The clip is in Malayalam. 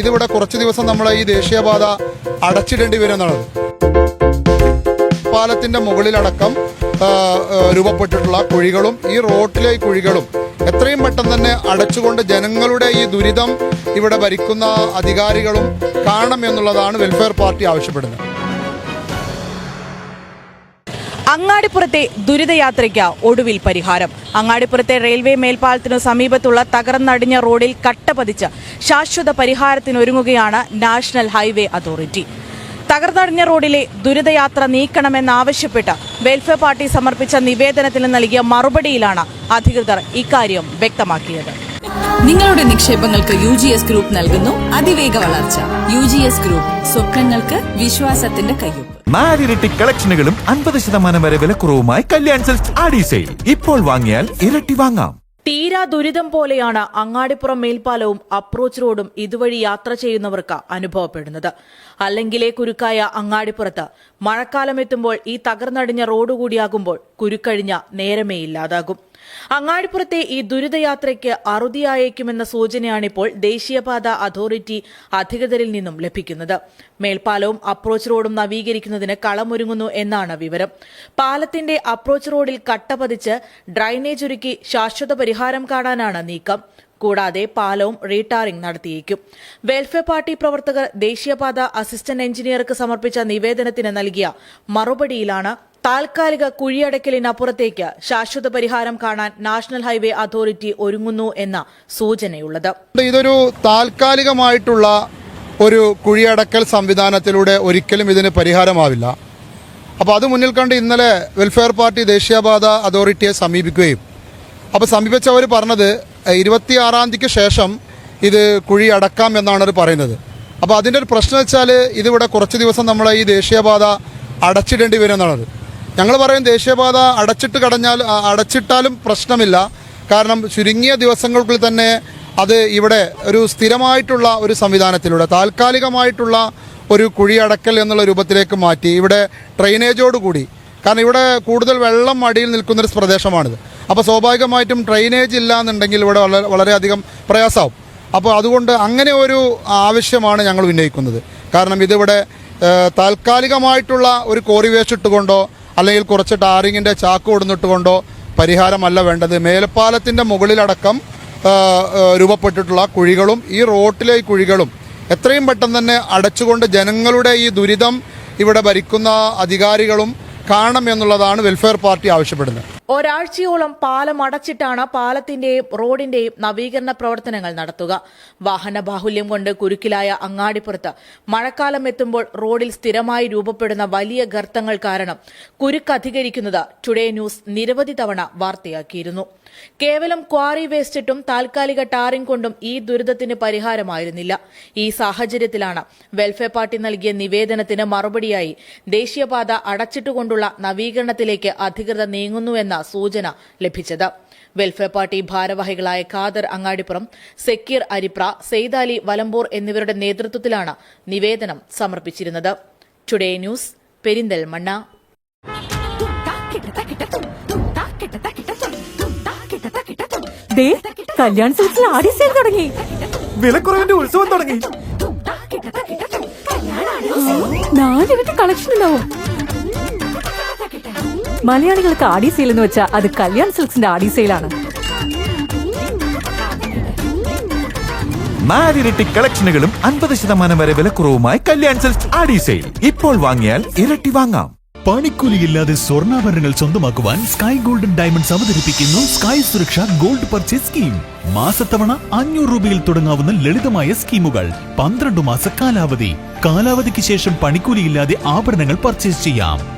ഇതിവിടെ കുറച്ച് ദിവസം നമ്മൾ ഈ ദേശീയപാത അടച്ചിടേണ്ടി വരുന്നതാണ് പാലത്തിന്റെ മുകളിലടക്കം രൂപപ്പെട്ടിട്ടുള്ള കുഴികളും ഈ റോട്ടിലെ കുഴികളും എത്രയും പെട്ടെന്ന് തന്നെ അടച്ചുകൊണ്ട് ജനങ്ങളുടെ ഈ ദുരിതം ഇവിടെ ഭരിക്കുന്ന അധികാരികളും കാണണം എന്നുള്ളതാണ് വെൽഫെയർ പാർട്ടി ആവശ്യപ്പെടുന്നത്. അങ്ങാടിപ്പുറത്തെ ദുരിതയാത്രയ്ക്ക് ഒടുവിൽ പരിഹാരം. അങ്ങാടിപ്പുറത്തെ റെയിൽവേ മേൽപ്പാലത്തിനു സമീപത്തുള്ള തകർന്നടിഞ്ഞ റോഡിൽ കട്ട പതിച്ച് ശാശ്വത പരിഹാരത്തിനൊരുങ്ങുകയാണ് നാഷണൽ ഹൈവേ അതോറിറ്റി. തകർന്നടിഞ്ഞ റോഡിലെ ദുരിതയാത്ര നീക്കണമെന്നാവശ്യപ്പെട്ട് വെൽഫെയർ പാർട്ടി സമർപ്പിച്ച നിവേദനത്തിന് നൽകിയ മറുപടിയിലാണ് അധികൃതർ ഇക്കാര്യം വ്യക്തമാക്കിയത്. നിങ്ങളുടെ നിക്ഷേപങ്ങൾക്ക് യു ജി എസ് ഗ്രൂപ്പ് നൽകുന്നു അതിവേഗ വളർച്ച. യു ജി എസ് ഗ്രൂപ്പ് സ്വപ്നങ്ങൾക്ക് വിശ്വാസത്തിന്റെ കയ്യൊപ്പ്. നാലിരട്ടി കളക്ഷനുകളും അൻപത് ശതമാനം വരെ വിലക്കുറവുമായി കല്യാൺ സെൽസ് ആടി സെയിൽ. ഇപ്പോൾ വാങ്ങിയാൽ ഇരട്ടി വാങ്ങാം. തീരാ ദുരിതം പോലെയാണ് അങ്ങാടിപ്പുറം മേൽപ്പാലവും അപ്രോച്ച് റോഡും ഇതുവഴി യാത്ര ചെയ്യുന്നവർക്ക് അനുഭവപ്പെടുന്നത്. അല്ലെങ്കിലേ കുരുക്കായ അങ്ങാടിപ്പുറത്ത്. മഴക്കാലം എത്തുമ്പോൾ ഈ തകർന്നടിഞ്ഞ റോഡ് കൂടിയാകുമ്പോൾ കുരുക്കഴിഞ്ഞ നേരമേ ഇല്ലാതാകും. അങ്ങാടിപ്പുറത്തെ ഈ ദുരിതയാത്രയ്ക്ക് അറുതിയായേക്കുമെന്ന സൂചനയാണിപ്പോൾ ദേശീയപാത അതോറിറ്റി അധികൃതരിൽ നിന്നും ലഭിക്കുന്നത്. മേൽപ്പാലവും അപ്രോച്ച് റോഡും നവീകരിക്കുന്നതിന് കളമൊരുങ്ങുന്നു എന്നാണ് വിവരം. പാലത്തിന്റെ അപ്രോച്ച് റോഡിൽ കട്ട പതിച്ച് ഡ്രൈനേജ് ഒരുക്കി ശാശ്വത പരിഹാരം കാണാനാണ് നീക്കം. കൂടാതെ പാലവും റീടാറിംഗ് നടത്തിയേക്കും. വെൽഫെയർ പാർട്ടി പ്രവർത്തകർ ദേശീയപാത അസിസ്റ്റന്റ് എഞ്ചിനീയർക്ക് സമർപ്പിച്ച നിവേദനത്തിന് നൽകിയ മറുപടിയിലാണ് താൽക്കാലിക കുഴിയടക്കലിനപ്പുറത്തേക്ക് ശാശ്വത പരിഹാരം കാണാൻ നാഷണൽ ഹൈവേ അതോറിറ്റി ഒരുങ്ങുന്നു എന്ന സൂചനയുള്ളത്. ഇതൊരു താൽക്കാലികമായിട്ടുള്ള ഒരു കുഴിയടക്കൽ സംവിധാനത്തിലൂടെ ഒരിക്കലും ഇതിന് പരിഹാരമാവില്ല. അപ്പോൾ അത് മുന്നിൽ കണ്ട് ഇന്നലെ വെൽഫെയർ പാർട്ടി ദേശീയപാത അതോറിറ്റിയെ സമീപിക്കുകയും അപ്പോൾ സമീപിച്ചവർ പറഞ്ഞത് ഇരുപത്തിയാറാം തീയതിക്ക് ശേഷം ഇത് കുഴി അടക്കാം എന്നാണ് അവർ പറയുന്നത്. അപ്പോൾ അതിന്റെ ഒരു പ്രശ്നം വെച്ചാൽ ഇതിവിടെ കുറച്ച് ദിവസം നമ്മൾ ഈ ദേശീയപാത അടച്ചിടേണ്ടി വരുമെന്നാണത് ഞങ്ങൾ പറയും ദേശീയപാത അടച്ചിട്ട് കടഞ്ഞാൽ അടച്ചിട്ടാലും പ്രശ്നമില്ല. കാരണം ചുരുങ്ങിയ ദിവസങ്ങൾക്കുള്ളിൽ തന്നെ അത് ഇവിടെ ഒരു സ്ഥിരമായിട്ടുള്ള ഒരു സംവിധാനത്തിലൂടെ താൽക്കാലികമായിട്ടുള്ള ഒരു കുഴിയടക്കൽ എന്നുള്ള രൂപത്തിലേക്ക് മാറ്റി ഇവിടെ ഡ്രെയിനേജോടുകൂടി. കാരണം ഇവിടെ കൂടുതൽ വെള്ളം അടിയിൽ നിൽക്കുന്നൊരു പ്രദേശമാണിത്. അപ്പോൾ സ്വാഭാവികമായിട്ടും ഡ്രെയിനേജ് ഇല്ല എന്നുണ്ടെങ്കിൽ ഇവിടെ വളരെ വളരെയധികം പ്രയാസമാവും. അപ്പോൾ അതുകൊണ്ട് അങ്ങനെ ഒരു ആവശ്യമാണ് ഞങ്ങൾ ഉന്നയിക്കുന്നത്. കാരണം ഇതിവിടെ താൽക്കാലികമായിട്ടുള്ള ഒരു കോറി വേസ്റ്റ് ഇട്ടുകൊണ്ടോ അല്ലെങ്കിൽ കുറച്ച് ടാറിങ്ങിന്റെ ചാക്ക് കൊടുന്നിട്ടുകൊണ്ടോ പരിഹാരമല്ല വേണ്ടത്. മേൽപ്പാലത്തിന്റെ മുകളിലടക്കം രൂപപ്പെട്ടിട്ടുള്ള കുഴികളും ഈ റോട്ടിലെ കുഴികളും എത്രയും പെട്ടെന്ന് തന്നെ അടച്ചുകൊണ്ട് ജനങ്ങളുടെ ഈ ദുരിതം ഇവിടെ ഭരിക്കുന്ന അധികാരികളും കാണണം എന്നുള്ളതാണ് വെൽഫെയർ പാർട്ടി ആവശ്യപ്പെടുന്നത്. ഒരാഴ്ചയോളം പാലം അടച്ചിട്ടാണ് പാലത്തിന്റെയും റോഡിന്റെയും നവീകരണ പ്രവർത്തനങ്ങൾ നടത്തുക. വാഹന ബാഹുല്യം കൊണ്ട് കുരുക്കിലായ അങ്ങാടിപ്പുറത്ത് മഴക്കാലം എത്തുമ്പോൾ റോഡിൽ സ്ഥിരമായി രൂപപ്പെടുന്ന വലിയ ഗർത്തങ്ങൾ കാരണം കുരുക്ക് അധികരിക്കുന്നത് ടുഡേ ന്യൂസ് നിരവധി തവണ വാർത്തയാക്കിയിരുന്നു. കേവലം ക്വാറി വേസ്റ്റിട്ടും താൽക്കാലിക ടാറിംഗ് കൊണ്ടും ഈ ദുരിതത്തിന് പരിഹാരമായിരുന്നില്ല. ഈ സാഹചര്യത്തിലാണ് വെൽഫെയർ പാർട്ടി നൽകിയ നിവേദനത്തിന് മറുപടിയായി ദേശീയപാത അടച്ചിട്ടുകൊണ്ടുള്ള നവീകരണത്തിലേക്ക് അധികൃതർ നീങ്ങുന്നുവെന്ന സൂചന ലഭിച്ചത്. വെൽഫെയർ പാർട്ടി ഭാരവാഹികളായ ഖാദർ അങ്ങാടിപ്പുറം സെക്കീർ അരിപ്ര സെയ്താലി വലമ്പൂർ എന്നിവരുടെ നേതൃത്വത്തിലാണ് നിവേദനം സമർപ്പിച്ചിരുന്നത്. Today news Perinthalmanna. ദേ കല്യാൺ സിൽക്സിൽ ആടി സെയിൽ തുടങ്ങി. വിലക്കുറവിന്റെ ഉത്സവം തുടങ്ങി. നാല് കളക്ഷൻ ഉണ്ടാവും. മലയാളികൾക്ക് ആടി സെയിൽ എന്ന് വെച്ചാൽ അത് കല്യാൺ സിൽക്സിന്റെ ആടി സെയിലാണ് നാലിരട്ടി കളക്ഷനുകളും അൻപത് ശതമാനം വരെ വിലക്കുറവുമായി കല്യാൺ സിൽക്സ് ആടി സെയിൽ ഇപ്പോൾ വാങ്ങിയാൽ ഇരട്ടി വാങ്ങാം. പണിക്കൂലിയില്ലാതെ സ്വർണാഭരണങ്ങൾ സ്വന്തമാക്കുവാൻ സ്കൈ ഗോൾഡൻ ഡയമണ്ട്സ് അവതരിപ്പിക്കുന്നു sky Suraksha gold purchase scheme മാസത്തവണ അഞ്ഞൂറ് രൂപയിൽ തുടങ്ങാവുന്ന ലളിതമായ സ്കീമുകൾ. പന്ത്രണ്ട് മാസ കാലാവധി. കാലാവധിക്ക് ശേഷം പണിക്കൂലിയില്ലാതെ ആഭരണങ്ങൾ പർച്ചേസ് ചെയ്യാം.